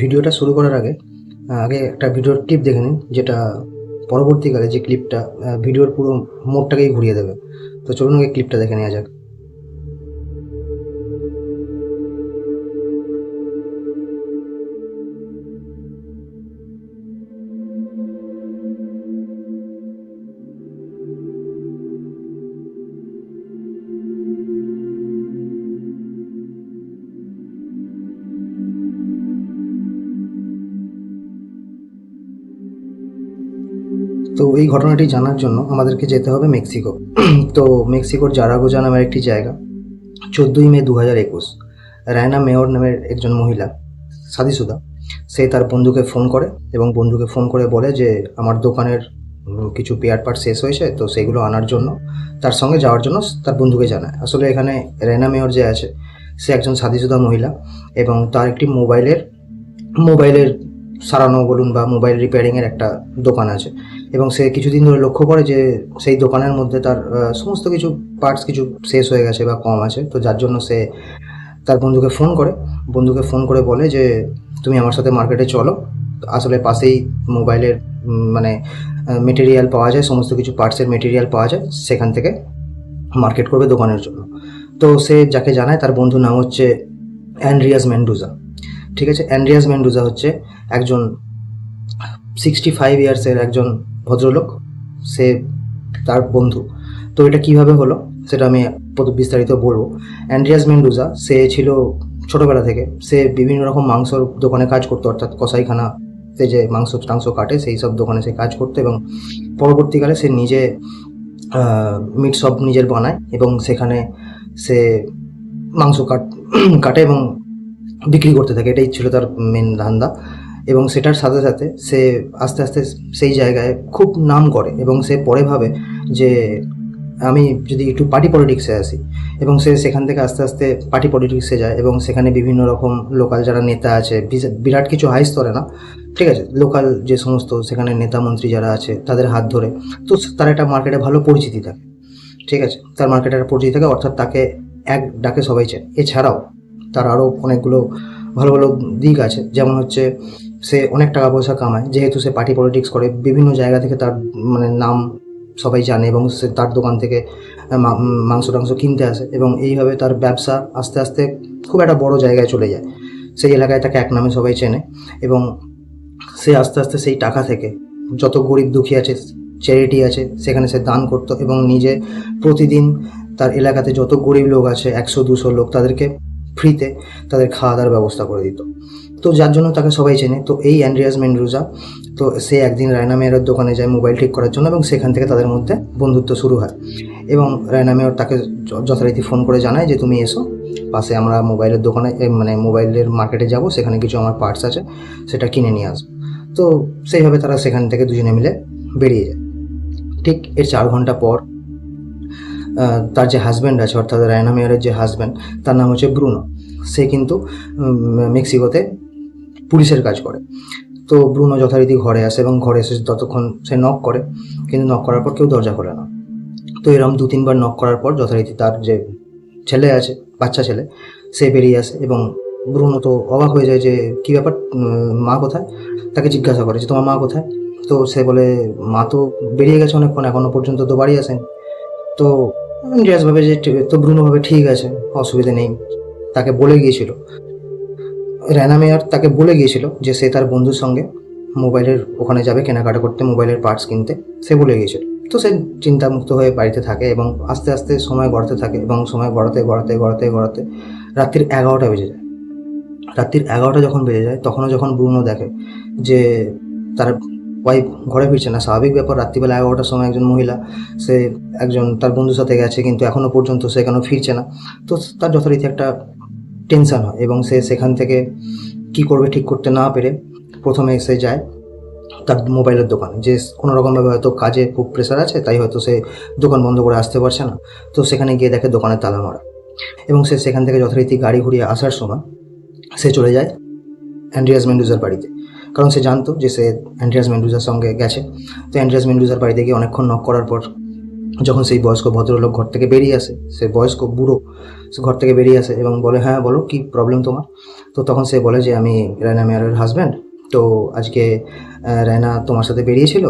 ভিডিওটা শুরু করার আগে আগে একটা ভিডিওর ক্লিপ দেখে নিন, যেটা পরবর্তীকালে যে ক্লিপটা ভিডিওর পুরো মোডটাকেই ঘুরিয়ে দেবে। তো চলুন আগে ক্লিপটা দেখে নেওয়া যাক। তো এই ঘটনাটি জানার জন্য আমাদেরকে যেতে হবে মেক্সিকো। তো মেক্সিকোর জারাগোজা নামের একটি জায়গা, চোদ্দোই মে দু হাজার একুশ। রায়না মেয়র নামের একজন মহিলা, সাদিসুদা। সে তার বন্ধুকে ফোন করে এবং বন্ধুকে ফোন করে বলে যে, আমার দোকানের কিছু পেয়ার পার্ট শেষ হয়েছে, তো সেগুলো আনার জন্য, তার সঙ্গে যাওয়ার জন্য তার বন্ধুকে জানায়। আসলে এখানে রায়না মেয়র যে আছে, সে একজন সাদিসুদা মহিলা এবং তার একটি মোবাইলের মোবাইলের সারানো বলুন বা মোবাইল রিপেয়ারিংয়ের একটা দোকান আছে। এবং সে কিছুদিন ধরে লক্ষ্য করে যে সেই দোকানের মধ্যে তার সমস্ত কিছু পার্টস কিছু শেষ হয়ে গেছে বা কম আছে। তো যার জন্য সে তার বন্ধুকে ফোন করে। বন্ধুকে ফোন করে বলে যে, তুমি আমার সাথে মার্কেটে চলো। আসলে পাশেই মোবাইলের মানে মেটেরিয়াল পাওয়া যায়, সমস্ত কিছু পার্টসের মেটেরিয়াল পাওয়া যায়। সেখান থেকে মার্কেট করবে দোকানের জন্য। তো সে যাকে জানায়, তার বন্ধুর নাম হচ্ছে অ্যান্ড্রিয়াস মেন্ডুজা। ঠিক আছে? অ্যান্ড্রিয়াস মেন্ডুজা হচ্ছে একজন সিক্সটি ফাইভ ইয়ার্সের একজন ভদ্রলোক, সে তার বন্ধু। তো এটা কীভাবে হলো সেটা আমি বিস্তারিত বলব। অ্যান্ড্রিয়াস মেন্ডুজা, সে ছিল ছোটোবেলা থেকে, সে বিভিন্ন রকম মাংসর দোকানে কাজ করতো, অর্থাৎ কসাইখানাতে যে মাংস টাংস কাটে, সেই সব দোকানে সে কাজ করতো এবং পরবর্তীকালে সে নিজে মিট সব নিজের বানায় এবং সেখানে সে মাংস কাট কাটে এবং বিক্রি করতে থাকে। এটাই ছিল তার মেন ধান্দা। এবং সেটার সাথে সাথে সে আস্তে আস্তে সেই জায়গায় খুব নাম করে এবং সে পরে ভাবে যে আমি যদি একটু পার্টি পলিটিক্সে আসি এবং সে সেখান থেকে আস্তে আস্তে পার্টি পলিটিক্সে যায় এবং সেখানে বিভিন্ন রকম লোকাল যারা নেতা আছে বিরাট কিছু হাই স্তরে না, ঠিক আছে লোকাল যে সমস্ত সেখানে নেতা মন্ত্রী যারা আছে তাদের হাত ধরে, তো তার একটা মার্কেটে ভালো পরিচিতি থাকে, ঠিক আছে, তার মার্কেটে একটা পরিচিতি থাকে, অর্থাৎ তাকে এক ডাকে সবাই চেনে, এছাড়াও তার আরও অনেকগুলো ভালো ভালো দিক আছে, যেমন হচ্ছে সে অনেক টাকা পয়সা কামায়, যেহেতু সে পার্টি পলিটিক্স করে, বিভিন্ন জায়গা থেকে তার মানে নাম সবাই জানে এবং সে তার দোকান থেকে মাংস টাংস কিনতে আসে এবং এইভাবে তার ব্যবসা আস্তে আস্তে খুব একটা বড় জায়গায় চলে যায়। সেই এলাকায় তাকে এক নামে সবাই চেনে এবং সে আস্তে আস্তে সেই টাকা থেকে যত গরিব দুঃখী আছে চ্যারিটি আছে, সেখানে সে দান করতো এবং নিজে প্রতিদিন তার এলাকাতে যত গরিব লোক আছে, একশো, দুশো লোক তাদেরকে ফ্রিতে তাদের খাওয়া দাওয়ার ব্যবস্থা করে দিত। তো যার জন্য তাকে সবাই চেনে। তো এই অ্যান্ড্রিয়াস মেন্ড্রুজা, তো সে একদিন রায়না মেয়ের দোকানে যায় মোবাইল ঠিক করার জন্য এবং সেখান থেকে তাদের মধ্যে বন্ধুত্ব শুরু হয়। এবং রায়না মেয়র তাকে যথারীতি ফোন করে জানায় যে, তুমি এসো, পাশে আমরা মোবাইলের দোকানে মানে মোবাইলের মার্কেটে যাব, সেখানে কিছু আমার পার্টস আছে, সেটা কিনে নিয়ে আসব। তো সেইভাবে তারা সেখান থেকে দুজনে মিলে বেরিয়ে যায়। ঠিক এর চার ঘণ্টা পর তার যে হাজব্যান্ড আছে, অর্থাৎ রায়না মেয়রের যে হাজব্যান্ড তার নাম হচ্ছে ব্রুনো। সে কিন্তু মেক্সিকোতে পুলিশের কাজ করে। তো ব্রুনো যথারীতি ঘরে আসে এবং ঘরে এসে ততক্ষণ সে নক করে, কিন্তু নক করার পর কেউ দরজা খোলে না। তো এরকম দু, তিনবার নক করার পর যথারীতি তার যে ছেলে আছে, বাচ্চা ছেলে, সে বেরিয়ে আসে এবং ব্রুনো তো অবাক হয়ে যায় যে, কী ব্যাপার মা কোথায়? তাকে জিজ্ঞাসা করে যে, তোমার মা কোথায়? তো সে বলে, মা তো বেরিয়ে গেছে অনেকক্ষণ, এখনও পর্যন্ত তো বাড়ি আসেন। তো ইন্ডিয়াস ভাবে যে তো ব্রুনো ভাবে ঠিক আছে, অসুবিধা নেই। তাকে বলে গিয়েছিল। র্যানা মেয়ার তাকে বলে গিয়েছিল যে সে তার বন্ধুর সঙ্গে মোবাইলের ওখানে যাবে, কেনাকাটা করতে, মোবাইলের পার্টস কিনতে। সে বলে গিয়েছিল। তো সে চিন্তামুক্ত হয়ে বাড়িতে থাকে এবং আস্তে আস্তে সময় গড়াতে থাকে এবং সময় গড়াতে গড়াতে গড়াতে গড়াতে রাত্রির এগারোটা বেজে যায়। রাত্রির এগারোটা যখন বেজে যায়, তখনও যখন ব্রুনো দেখে যে তার ওয়াইফ ঘরে ফিরছে না। স্বাভাবিক ব্যাপার, রাত্রিবেলা এগারোটার সময় একজন মহিলা, সে একজন তার বন্ধুর সাথে গেছে, কিন্তু এখনও পর্যন্ত সে কেন ফিরছে না। তো তার যথারীতি একটা টেনশন হয় এবং সে সেখান থেকে কি করবে, ঠিক করতে না পেরে প্রথমে সে যায় তার মোবাইলের দোকানে। যে কোনো রকমভাবে হয়তো কাজে খুব প্রেশার আছে, তাই হয়তো সে দোকান বন্ধ করে আসতে পারছে না। তো সেখানে গিয়ে দেখে দোকানের তালা মারা। এবং সে সেখান থেকে যথারীতি গাড়ি ঘুরিয়ে আসার সময় সে চলে যায় অ্যান্ড্রিয়াস মেন্ডুজার বাড়িতে। কারণ সে জানতো যে সে অ্যান্ড্রিয়াস মেন্ডুজার সঙ্গে গেছে। তো অ্যান্ড্রিয়াস মেন্ডুজার বাড়িতে গিয়ে অনেকক্ষণ নক করার পর যখন সেই বয়স্ক ভদ্রলোক ঘর থেকে বেরিয়ে আসে, সে বয়স্ক বুড়ো সে ঘর থেকে বেরিয়ে আসে এবং বলে হ্যাঁ বলো, কি প্রবলেম তোমার? তো তখন সে বলে যে, আমি রায়না মেয়ারের হাজব্যান্ড তো আজকে রায়না তোমার সাথে বেরিয়েছিল।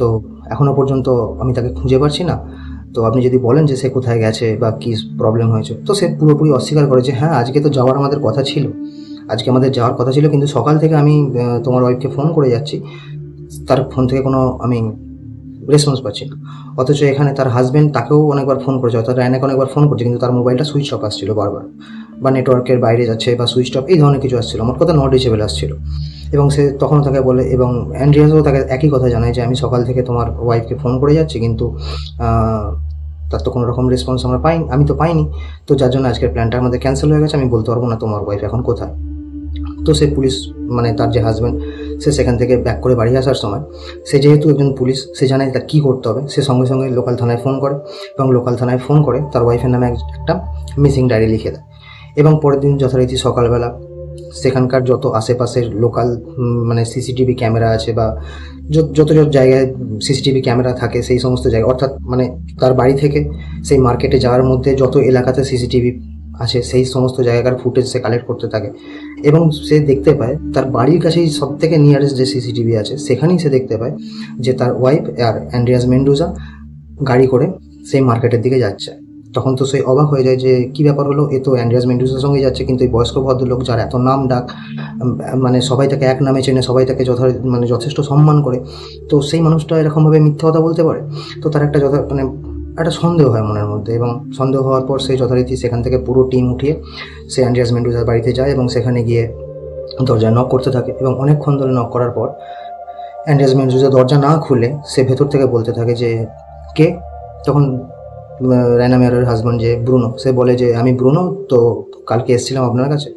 তো এখনও পর্যন্ত আমি তাকে খুঁজে পাচ্ছি না। তো আপনি যদি বলেন যে সে কোথায় গেছে বা কী প্রবলেম হয়েছে? তো সে পুরোপুরি অস্বীকার করে যে হ্যাঁ আজকে তো যাওয়ার আমাদের কথা ছিল। আজকে আমাদের যাওয়ার কথা ছিল, কিন্তু সকাল থেকে আমি তোমার ওয়াইফকে ফোন করে যাচ্ছি। তার ফোন থেকে কোনো আমি রেসপন্স পাচ্ছি না। অথচ এখানে তার হাজব্যান্ড তাকেও অনেকবার ফোন করেছে, অর্থাৎ রায়নাকে অনেকবার ফোন করছে, কিন্তু তার মোবাইলটা সুইচ অফ আসছিল বারবার। বা নেটওয়ার্কের বাইরে যাচ্ছে বা সুইচ অফ এই ধরনের কিছু আসছিল। আমার কথা নট রিচেবল আসছিল। এবং সে তখন তাকে বলে, এবং অ্যান্ড্রিয়াসও তাকে একই কথা জানায় যে, আমি সকাল থেকে তোমার ওয়াইফকে ফোন করে যাচ্ছি, কিন্তু তার তো কোনো রকম রেসপন্স আমরা পাইনি, আমি তো পাইনি। তো যার জন্য আজকের প্ল্যানটা আমাদের ক্যান্সেল হয়ে গেছে, আমি বলতে পারব না তোমার ওয়াইফ এখন কোথায়? তো সে পুলিশ মানে তার যে হাজব্যান্ড সে সেখান থেকে ব্যাক করে বাড়ি আসার সময়, সে যেহেতু একজন পুলিশ, সে জানে তার কী করতে হবে। সে সঙ্গে সঙ্গে লোকাল থানায় ফোন করে এবং লোকাল থানায় ফোন করে তার ওয়াইফের নামে একটা মিসিং ডায়েরি লিখে দেয়। এবং পরের দিন যথারীতি সকালবেলা সেখানকার যত আশেপাশের লোকাল মানে সিসিটিভি ক্যামেরা আছে বা যত যত জায়গায় সিসিটিভি ক্যামেরা থাকে সেই সমস্ত জায়গায়, অর্থাৎ মানে তার বাড়ি থেকে সেই মার্কেটে যাওয়ার মধ্যে যত এলাকাতে সিসিটিভি আছে সেই সমস্ত জায়গার ফুটেজ সে কালেক্ট করতে থাকে। এবং সে দেখতে পায়, তার বাড়ির কাছেই সব থেকে নিয়ারেস্ট যে সিসিটিভি আছে, সেখানেই সে দেখতে পায় যে তার ওয়াইফ আর অ্যান্ড্রিয়াস মেন্ডোজা গাড়ি করে সেই মার্কেটের দিকে যাচ্ছে। তখন তো সে অবাক হয়ে যায় যে, কি ব্যাপার হলো? এ তো অ্যান্ড্রিয়াস মেন্ডোজার সঙ্গে যাচ্ছে, কিন্তু এই বয়স্ক ভদ্রলোক যার এত নাম ডাক মানে সবাই তাকে এক নামে চেনে, সবাই তাকে যথা মানে যথেষ্ট সম্মান করে। তো সেই মানুষটা এরকমভাবে মিথ্যা কথা বলতে পারে? তো তার একটা যথা মানে একটা সন্দেহ হয় মনের মধ্যে এবং সন্দেহ হওয়ার পর সে যথারীতি সেখান থেকে পুরো টিম উঠিয়ে সে অ্যান্ড্রিয়াস মেন্ডোজার বাড়িতে যায় এবং সেখানে গিয়ে দরজায় নক করতে থাকে এবং অনেকক্ষণ ধরে নক করার পর অ্যান্ড্রিয়াস মেন্ডোজা দরজা না খুলে সে ভেতর থেকে বলতে থাকে যে, কে? তখন রায়না মেয়ারের হাজব্যান্ড যে, ব্রুনো। সে বলে যে, আমি ব্রুনো, তো কালকে এসেছিলাম আপনার কাছে।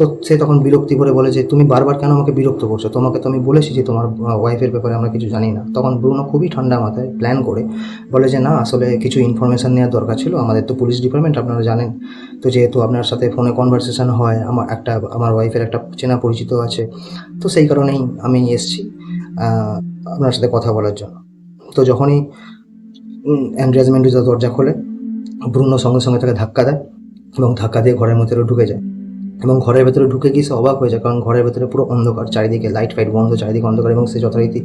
তো সে তখন বিরক্তি করে বলে যে, তুমি বারবার কেন আমাকে বিরক্ত করছ? তোমাকে তো আমি বলেছি যে, তোমার ওয়াইফের ব্যাপারে আমরা কিছু জানি না। তখন ব্রুনো খুবই ঠান্ডা মাথায় প্ল্যান করে বলে যে, না, আসলে কিছু ইনফরমেশান নেওয়ার দরকার ছিল। আমাদের তো পুলিশ ডিপার্টমেন্ট আপনারা জানেন। তো যেহেতু আপনার সাথে ফোনে কনভারসেশন হয়, আমার একটা, আমার ওয়াইফের একটা চেনা পরিচিত আছে। তো সেই কারণেই আমি এসেছি আপনার সাথে কথা বলার জন্য। তো যখনই অ্যান্ড্রিয়াস মেন্ডোজা দরজা খোলে, ব্রুনো সঙ্গে সঙ্গে তাকে ধাক্কা দেয় এবং ধাক্কা দিয়ে ঘরের ভেতরে ঢুকে যায়। এবং ঘরের ভেতরে ঢুকে গিয়ে সে অবাক হয়ে যায়, কারণ ঘরের ভেতরে পুরো অন্ধকার, চারিদিকে লাইট ফাইট বন্ধ, চারিদিকে অন্ধকার এবং সে যথারীতি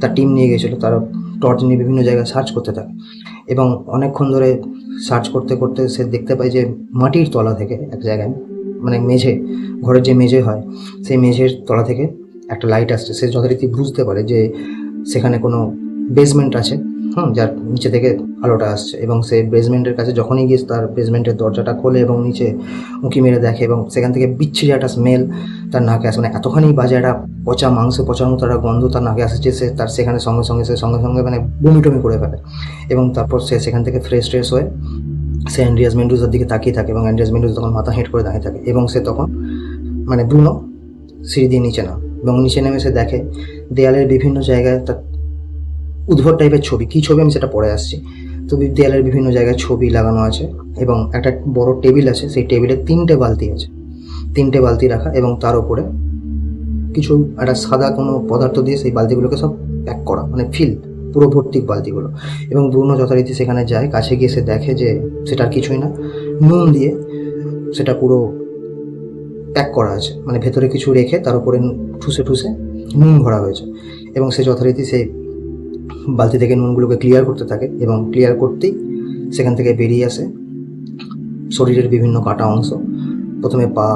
তার টিম নিয়ে গেছিল তারা টর্চ নিয়ে বিভিন্ন জায়গায় সার্চ করতে থাকে। এবং অনেকক্ষণ ধরে সার্চ করতে করতে সে দেখতে পায় যে মাটির তলা থেকে এক জায়গায় মানে মেঝে, ঘরের যে মেঝে হয়, সেই মেঝের তলা থেকে একটা লাইট আসছে। সে যথারীতি বুঝতে পারে যে সেখানে কোনো বেসমেন্ট আছে। হুম, যার নিচে থেকে আলোটা আসছে এবং সে বেসমেন্টের কাছে যখনই গিয়ে তার বেসমেন্টের দরজাটা খোলে এবং নিচে উঁকি মেরে দেখে এবং সেখান থেকে বিচ্ছিরি একটা স্মেল তার নাকে আসে। মানে এতখানি বাজে একটা পচা মাংস পচার মতো একটা গন্ধ তার নাকে আসে যে সে তার সেখানে সঙ্গে সঙ্গে, সে সঙ্গে সঙ্গে মানে বমি টমি করে ফেলে এবং তারপর সে সেখান থেকে ফ্রেশ ট্রেশ হয়ে সে অ্যান্ড্রিয়াস মেন্ডুজের দিকে তাকিয়ে থাকে এবং অ্যান্ড্রিয়াস মেন্ডুজ তখন মাথা হেঁট করে দাঁড়িয়ে থাকে এবং সে তখন মানে ব্রুনো সিঁড়ি দিয়ে নিচে নাম এবং নিচে নেমে সে দেখে দেয়ালের বিভিন্ন জায়গায় তার উদ্ভট টাইপের ছবি। কী ছবি? আমি সেটা পরে আসছি। তো দেয়ালের বিভিন্ন জায়গায় ছবি লাগানো আছে এবং একটা বড় টেবিল আছে। সেই টেবিলে তিনটে বালতি আছে। তিনটে বালতি রাখা এবং তার উপরে কিছু একটা সাদা কোনো পদার্থ দিয়ে সেই বালতিগুলোকে সব প্যাক করা। মানে ফিল পুরো ভর্তি বালতিগুলো। এবং ব্রুনো যথারীতি সেখানে যায়। কাছে গিয়ে সে দেখে যে সেটা কিছুই না। নুন দিয়ে সেটা পুরো প্যাক করা আছে। মানে ভেতরে কিছু রেখে তার উপরে ঠুসে ঠুসে নুন ভরা হয়েছে। এবং সে যথারীতি সেই বালতি থেকে নুনগুলোকে ক্লিয়ার করতে থাকে এবং ক্লিয়ার করতেই সেখান থেকে বেরিয়ে আসে শরীরের বিভিন্ন কাটা অংশ। প্রথমে পা,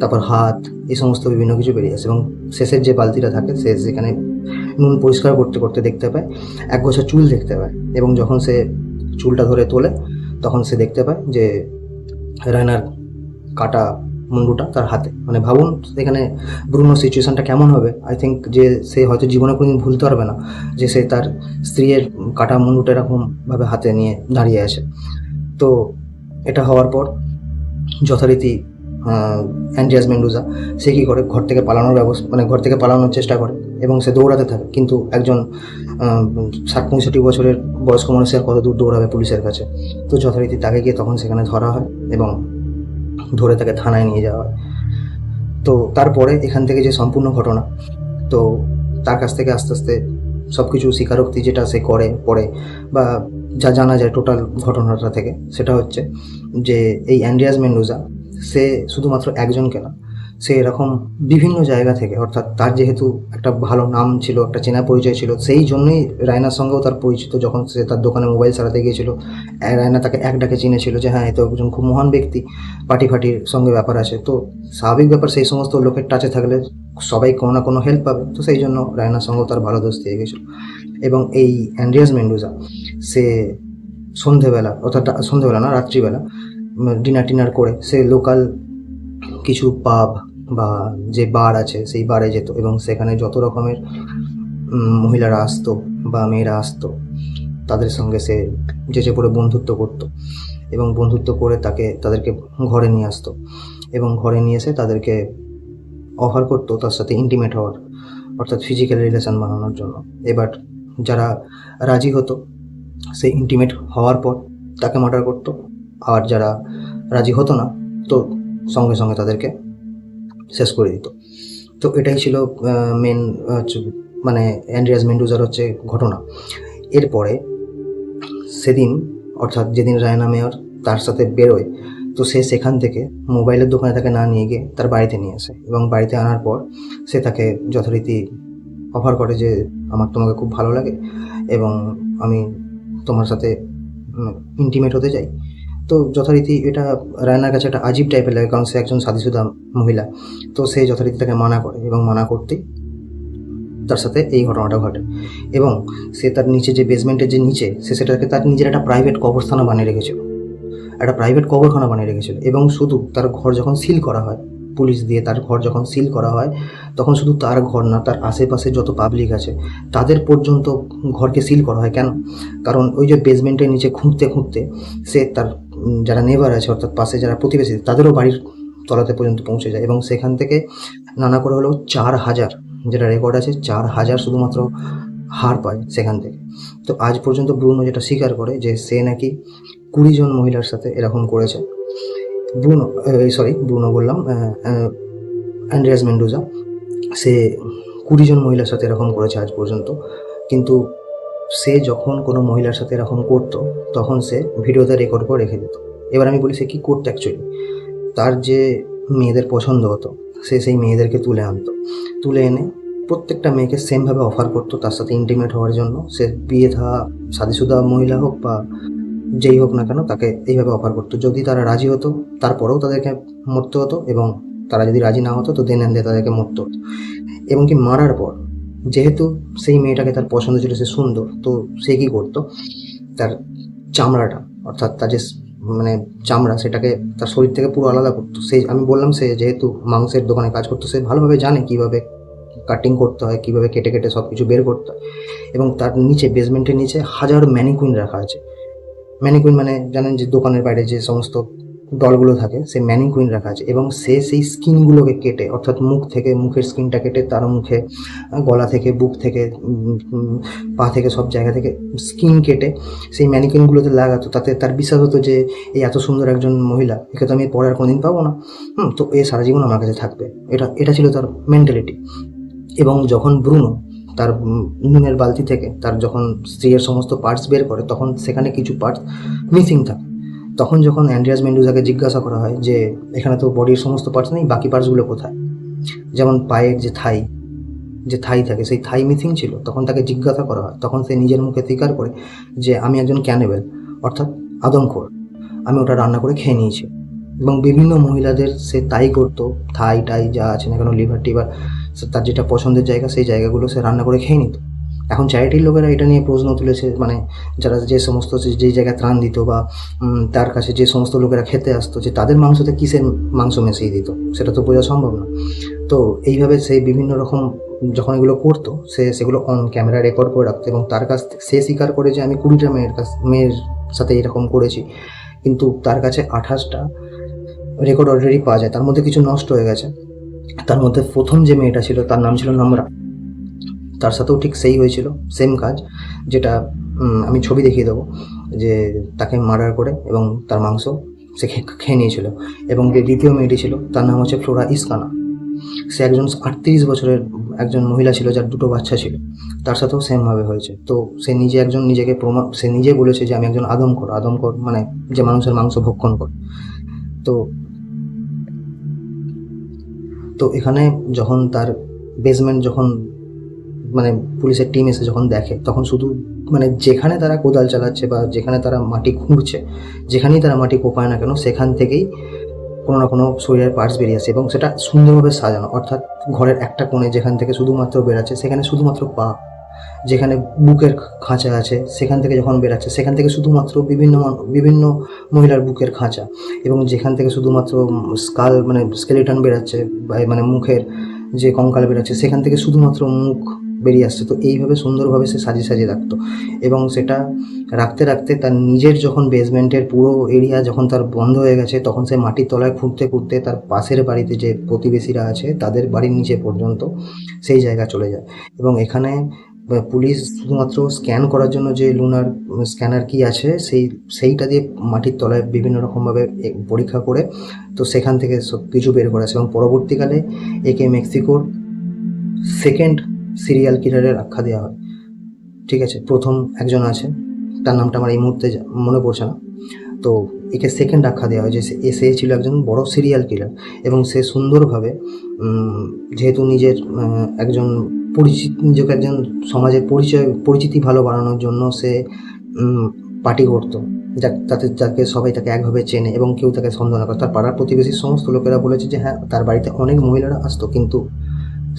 তারপর হাত, এই সমস্ত বিভিন্ন কিছু বেরিয়ে আসে এবং শেষের যে বালতিটা থাকে সে সেখানে নুন পরিষ্কার করতে করতে দেখতে পায়, এক গোছা চুল দেখতে পায় এবং যখন সে চুলটা ধরে তোলে তখন সে দেখতে পায় যে রায়নার কাটা মুন্ডুটা তার হাতে। মানে ভাবুন, এখানে ব্রুনো সিচুয়েশনটা কেমন হবে? আই থিঙ্ক যে সে হয়তো জীবনে কোনোদিন ভুলতে পারবে না, যে সে তার স্ত্রীর কাটা মুন্ডুটা এরকমভাবে হাতে নিয়ে দাঁড়িয়ে আছে। তো এটা হওয়ার পর যথারীতি অ্যান্ড্রিয়াস মেন্ডুজা সে কী করে? ঘর থেকে পালানোর ব্যবস্থা মানে ঘর থেকে পালানোর চেষ্টা করে এবং সে দৌড়াতে থাকে। কিন্তু একজন ষাট পঁয়ষট্টি বছরের বয়স্ক মানুষের কত দূর দৌড়াবে পুলিশের কাছে? তো যথারীতি তাকে গিয়ে তখন সেখানে ধরা হয় এবং ধরে তাকে থানায় নিয়ে যাওয়া হয়। তো তারপরে এখান থেকে যে সম্পূর্ণ ঘটনা, তো তার কাছ থেকে আস্তে আস্তে সব কিছু স্বীকারোক্তি যেটা সে করে পরে বা যা জানা যায় টোটাল ঘটনাটা থেকে, সেটা হচ্ছে যে এই অ্যান্ড্রিয়াস মেন্ডোজা, সে শুধুমাত্র একজনকে না সে এরকম বিভিন্ন জায়গা থেকে, অর্থাৎ তার যেহেতু একটা ভালো নাম ছিল, একটা চেনা পরিচয় ছিল, সেই জন্যই রায়নার সঙ্গেও তার পরিচিত যখন সে তার দোকানে মোবাইল সারাতে গিয়েছিল রায়না তাকে এক ডাকে চিনেছিল যে হ্যাঁ এ তো একজন খুব মহান ব্যক্তি পার্টি ফাটির সঙ্গে ব্যাপার আছে। তো স্বাভাবিক ব্যাপার, সেই সমস্ত লোকের টাচে থাকলে সবাই কোনো না কোনো হেল্প পাবে। তো সেই জন্য রায়নার সঙ্গেও তার ভালো দোস্ত হয়ে গেছিল এবং এই অ্যান্ড্রিয়াস মেন্ডোজা, সে সন্ধেবেলা, অর্থাৎ সন্ধেবেলা না, রাত্রিবেলা ডিনার টিনার করে, সে লোকাল কিছু পাব বা যে বার আছে, সেই বারে যেত এবং সেখানে যত রকমের মহিলারা আসতো বা মেয়েরা আসতো, তাদের সঙ্গে সে যেচে পড়ে বন্ধুত্ব করতো এবং বন্ধুত্ব করে তাকে, তাদেরকে ঘরে নিয়ে আসতো এবং ঘরে নিয়ে এসে তাদেরকে অফার করতো তার সাথে ইন্টিমেট হওয়ার, অর্থাৎ ফিজিক্যাল রিলেশন বানানোর জন্য। এবার যারা রাজি হতো সেই ইন্টিমেট হওয়ার পর তাকে মার্ডার করতো। আর যারা রাজি হতো না, তো সঙ্গে সঙ্গে তাদেরকে শেষ করে দিত। তো এটাই ছিল মেন মানে অ্যান্ড্রিয়াস মেন্ডুজার হচ্ছে ঘটনা। এরপরে সেদিন, অর্থাৎ যেদিন রায়না মেয়র তার সাথে বেরোয়, তো সে সেখান থেকে মোবাইলের দোকানে তাকে না নিয়ে গিয়ে তার বাড়িতে নিয়ে আসে এবং বাড়িতে আনার পর সে তাকে যথারীতি অফার করে যে, আমার তোমাকে খুব ভালো লাগে এবং আমি তোমার সাথে ইন্টিমেট হতে চাই। তো যথারীতি এটা রায়নার কাছে একটা আজীব টাইপের লাগে, কারণ সে একজন সাদিসুদা মহিলা। তো সে যথারীতি তাকে মানা করে এবং মানা করতেই তার সাথে এই ঘটনাটা ঘটে। এবং সে তার নিচে যে বেসমেন্টের যে নিচে, সে সেটাকে তার নিজের একটা প্রাইভেট কবরস্থানও বানিয়ে রেখেছিল। একটা প্রাইভেট কবরখানা বানিয়ে রেখেছিল। এবং শুধু তার ঘর যখন সিল করা হয়, পুলিশ দিয়ে তার ঘর যখন সিল করা হয়, তখন শুধু তার ঘর না, তার আশেপাশে যত পাবলিক আছে, তাদের পর্যন্ত ঘরকে সিল করা হয়। কেন? কারণ ওই যে বেসমেন্টের নিচে খুঁড়তে খুঁড়তে সে তার যারা নেবার আছে, অর্থাৎ পাশে যারা প্রতিবেশী, তাদেরও বাড়ির তলাতে পর্যন্ত পৌঁছে যায়। এবং সেখান থেকে নানা করে হলেও চার হাজার, যেটা রেকর্ড আছে, চার হাজার শুধুমাত্র হার পায় সেখান থেকে। তো আজ পর্যন্ত ব্রুনো যেটা স্বীকার করে যে সে নাকি কুড়ি জন মহিলার সাথে এরকম করেছে। ব্রুনো সরি ব্রুনো বললাম অ্যান্ড্রিয়াস মেন্ডোজা, সে কুড়ি জন মহিলার সাথে এরকম করেছে আজ পর্যন্ত। কিন্তু সে যখন কোনো মহিলার সাথে এরকম করতো, তখন সে ভিডিওতে রেকর্ড করে রেখে দিত। এবার আমি বলি সে কী করতো অ্যাকচুয়ালি তার যে মেয়েদের পছন্দ হতো, সে সেই মেয়েদেরকে তুলে আনতো। তুলে এনে প্রত্যেকটা মেয়েকে সেমভাবে অফার করতো তার সাথে ইন্টিমেট হওয়ার জন্য। সে বিয়ে থা সাদিসুদা মহিলা হোক বা যেই হোক না কেন তাকে এইভাবে অফার করতো। যদি তারা রাজি হতো, তারপরেও তাদেরকে মরতে হতো এবং তারা যদি রাজি না হতো, তো দেন অ্যান্ড তাদেরকে মরতে হতো। এবং কি মারার পর যেহেতু সেই মেয়েটাকে তার পছন্দ ছিল, সে সুন্দর, তো সে কী করতো? তার চামড়াটা, অর্থাৎ তার যে মানে চামড়া, সেটাকে তার শরীর থেকে পুরো আলাদা করতো। সেই আমি বললাম সে যেহেতু মাংসের দোকানে কাজ করতো, সে ভালোভাবে জানে কীভাবে কাটিং করতে হয়, কীভাবে কেটে কেটে সব কিছু বের করতে হয়। এবং তার নিচে বেসমেন্টের নিচে হাজার ম্যানিকুইন রাখা আছে। ম্যানিকুইন মানে জানেন যে দোকানের বাইরে যে সমস্ত ডলগুলো থাকে, সেই ম্যানিকুইন রাখা আছে এবং সে সেই স্কিনগুলোকে কেটে, অর্থাৎ মুখ থেকে, মুখের স্কিনটা কেটে তার মুখে গলা থেকে, বুক থেকে পা থেকে, সব জায়গা থেকে স্কিন কেটে সেই ম্যানিকুইনগুলোতে লাগাতো। তাতে তার বিশ্বাস হতো যে, এই এত সুন্দর একজন মহিলা, একে তো আমি পরে আর কোনোদিন পাবো না। হুম, তো এ সারা জীবন আমার কাছে থাকবে। এটা এটা ছিল তার মেন্টালিটি এবং যখন ব্রুনো তার নুনের বালতি থেকে, তার যখন স্ত্রীর সমস্ত পার্টস বের করে, তখন সেখানে কিছু পার্টস মিসিং থাকে। তখন যখন অ্যান্ড্রিয়াস মেন্ডুজাকে জিজ্ঞাসা করা হয় যে, এখানে তো বডির সমস্ত পার্টস নেই, বাকি পার্টসগুলো কোথায়? যেমন পায়ের যে থাই যে থাই থাকে, সেই থাই মিসিং ছিল, তখন তাকে জিজ্ঞাসা করা হয়। তখন সে নিজের মুখে স্বীকার করে যে, আমি একজন ক্যানেবেল অর্থাৎ আদমখোর। আমি ওটা রান্না করে খেয়ে নিয়েছি। এবং বিভিন্ন মহিলাদের সে তাই করতো, থাই, টাই যা আছে না কেন, লিভার, টিভার তার যেটা পছন্দের জায়গা, সেই জায়গাগুলো সে রান্না করে খেয়ে নিত। এখন চ্যারিটির লোকেরা এটা নিয়ে প্রশ্ন তুলেছে মানে যারা যে সমস্ত যেই জায়গায় ত্রাণ দিত বা তার কাছে যে সমস্ত লোকেরা খেতে আসতো, যে তাদের মাংসতে কিসের মাংস মিশিয়ে দিত, সেটা তো বোঝা সম্ভব না। তো এইভাবে সে বিভিন্ন রকম যখন এগুলো করতো, সে সেগুলো অন ক্যামেরা রেকর্ড করে রাখতো এবং তার কাছ সে স্বীকার করে যে আমি কুড়িটা মেয়ের কাছ, মেয়ের সাথে এরকম করেছি। কিন্তু তার কাছে আঠাশটা রেকর্ড অলরেডি পাওয়া যায়, তার মধ্যে কিছু নষ্ট হয়ে গেছে। তার মধ্যে প্রথম যে মেয়েটা ছিল, তার নাম ছিল নম্রা। তার সাথেও ঠিক সেই হয়েছিল সেম কাজ, যেটা আমি ছবি দেখিয়ে দেবো, যে তাকে মার্ডার করে এবং তার মাংস সে খেয়ে নিয়েছিল এবং যে দ্বিতীয় মেয়েটি ছিল, তার নাম হচ্ছে ফ্লোরা ইস্কানা। সে একজন আটত্রিশ বছরের, একজন মহিলা ছিল যার দুটো বাচ্চা ছিল, তার সাথেও সেমভাবে হয়েছে। তো সে নিজে একজন নিজেকে প্রমাণ সে নিজে বলেছে যে, আমি একজন আদমকর আদমকর মানে যে মানুষের মাংস ভক্ষণ করে তো তো এখানে যখন তার বেসমেন্ট যখন মানে পুলিশের টিম এসে যখন দেখে, তখন শুধু মানে যেখানে তারা কোদাল চালাচ্ছে বা যেখানে তারা মাটি খুঁড়ছে, যেখানেই তারা মাটি কোপায় না কেন, সেখান থেকেই কোনো না কোনো শরীরের পার্টস বেরিয়ে আসে এবং সেটা সুন্দরভাবে সাজানো। অর্থাৎ ঘরের একটা কোণে যেখান থেকে শুধুমাত্র বেরাচ্ছে সেখানে শুধুমাত্র পা। যেখানে বুকের খাঁচা আছে, সেখান থেকে যখন বেরাচ্ছে সেখান থেকে শুধুমাত্র বিভিন্ন বিভিন্ন মহিলার বুকের খাঁচা এবং যেখান থেকে শুধুমাত্র স্কাল মানে স্কেলিটন বেরাচ্ছে মানে মুখের যে কঙ্কাল বেরাচ্ছে সেখান থেকে শুধুমাত্র মুখ বেরিয়ে আসছে। তো এইভাবে সুন্দরভাবে সে সাজিয়ে সাজিয়ে রাখতো। এবং সেটা রাখতে রাখতে তার নিজের যখন বেসমেন্টের পুরো এরিয়া যখন তার বন্ধ হয়ে গেছে, তখন সে মাটির তলায় খুঁড়তে খুঁড়তে তার পাশের বাড়িতে যে প্রতিবেশীরা আছে, তাদের বাড়ির নিচে পর্যন্ত সেই জায়গা চলে যায়। এবং এখানে পুলিশ শুধুমাত্র স্ক্যান করার জন্য যে লুনার স্ক্যানার কি আছে, সেই, সেইটা দিয়ে মাটির তলায় বিভিন্ন রকমভাবে পরীক্ষা করে তো সেখান থেকে সব কিছু বের করা এবং পরবর্তীকালে একে মেক্সিকোর সেকেন্ড সিরিয়াল কিলারের আখ্যা দেওয়া হয়। ঠিক আছে, প্রথম একজন আছে, তার নামটা আমার এই মুহূর্তে মনে পড়ছে না। তো একে সেকেন্ড আখ্যা দেওয়া হয় যে সে- ছিল একজন বড় সিরিয়াল কিলার এবং সে সুন্দরভাবে যেহেতু নিজের একজন পরিচিত নিজেকে একজন সমাজের পরিচয় পরিচিতি ভালো বাড়ানোর জন্য সে পার্টি করতো। যা তাতে যাকে সবাই তাকে একভাবে চেনে এবং কেউ তাকে সন্দেহ না করে। তার পাড়ার প্রতিবেশী সমস্ত লোকেরা বলেছে যে হ্যাঁ তার বাড়িতে অনেক মহিলারা আসতো, কিন্তু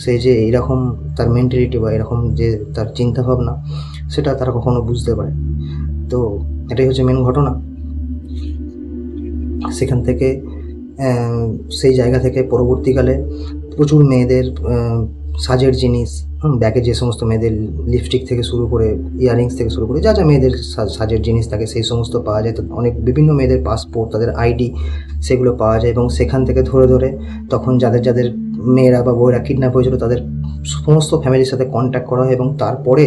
সে যে এরকম তার মেন্টালিটি বা এরকম যে তার চিন্তা ভাবনা সেটা তারা কখনো বুঝতে পারে তো এটাই হচ্ছে মেন ঘটনা। সেখান থেকে সেই জায়গা থেকে পরবর্তীকালে প্রচুর মেয়েদের সাজের জিনিস ব্যাগে যে সমস্ত মেয়েদের লিপস্টিক থেকে শুরু করে ইয়ারিংস থেকে শুরু করে যা যা মেয়েদের সাজের জিনিস থাকে সেই সমস্ত পাওয়া যায়। অনেক বিভিন্ন মেয়েদের পাসপোর্ট তাদের আইডি সেগুলো পাওয়া যায় এবং সেখান থেকে ধরে ধরে তখন যাদের যাদের মেয়েরা বা বউয়েরা কিডন্যাপ হয়েছিল, তাদের সমস্ত ফ্যামিলির সাথে কন্ট্যাক্ট করা হয় এবং তারপরে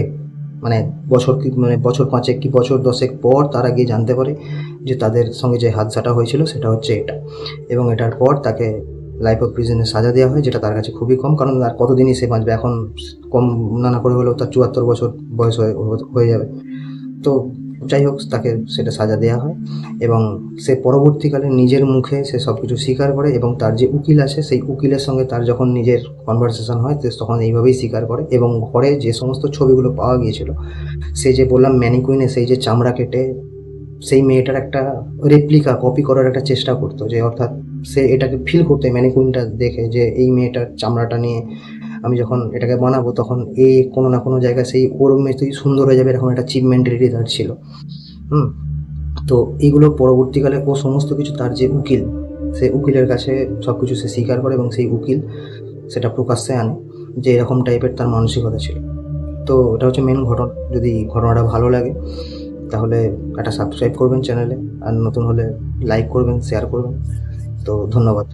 মানে বছর কি মানে বছর পাঁচেক কি বছর দশেক পর তারা গিয়ে জানতে পারে যে তাদের সঙ্গে যে হাদসাটা হয়েছিল সেটা হচ্ছে এটা। এবং এটার পর তাকে লাইফ অফ প্রিজনে সাজা দেওয়া হয়, যেটা তার কাছে খুবই কম, কারণ আর কতদিনই সে বাঁচবে? এখন কম না না করে হলেও তার চুয়াত্তর বছর বয়স হয়ে যাবে। তো যাই হোক, তাকে সেটা সাজা দেওয়া হয় এবং সে পরবর্তীকালে নিজের মুখে সে সব কিছু স্বীকার করে এবং তার যে উকিল আছে, সেই উকিলের সঙ্গে তার যখন নিজের কনভারসেশন হয় তখন এইভাবেই স্বীকার করে এবং ঘরে যে সমস্ত ছবিগুলো পাওয়া গিয়েছিল, সে যে বললাম ম্যানিকুইনে সেই যে চামড়া কেটে সেই মেয়েটার একটা রেপ্লিকা কপি করার একটা চেষ্টা করতো যে, অর্থাৎ সে এটাকে ফিল করতে ম্যানিকুইনটা দেখে যে, এই মেয়েটার চামড়াটা নিয়ে আমি যখন এটাকে বানাবো, তখন এ কোনো না কোনো জায়গায় সেই ওর মতোই সুন্দর হয়ে যাবে এরকম একটা চিপ মেন্টালিটি তার ছিল। হুম? তো এইগুলো পরবর্তীকালে ও সমস্ত কিছু তার যে উকিল, সে উকিলের কাছে সব কিছু সে স্বীকার করে এবং সেই উকিল সেটা প্রকাশ্যে আনে যে এরকম টাইপের তার মানসিকতা ছিল। তো এটা হচ্ছে মেন ঘটনা। যদি ঘটনাটা ভালো লাগে, তাহলে একটা সাবস্ক্রাইব করবেন চ্যানেলে আর নতুন হলে লাইক করবেন শেয়ার করবেন। তো ধন্যবাদ।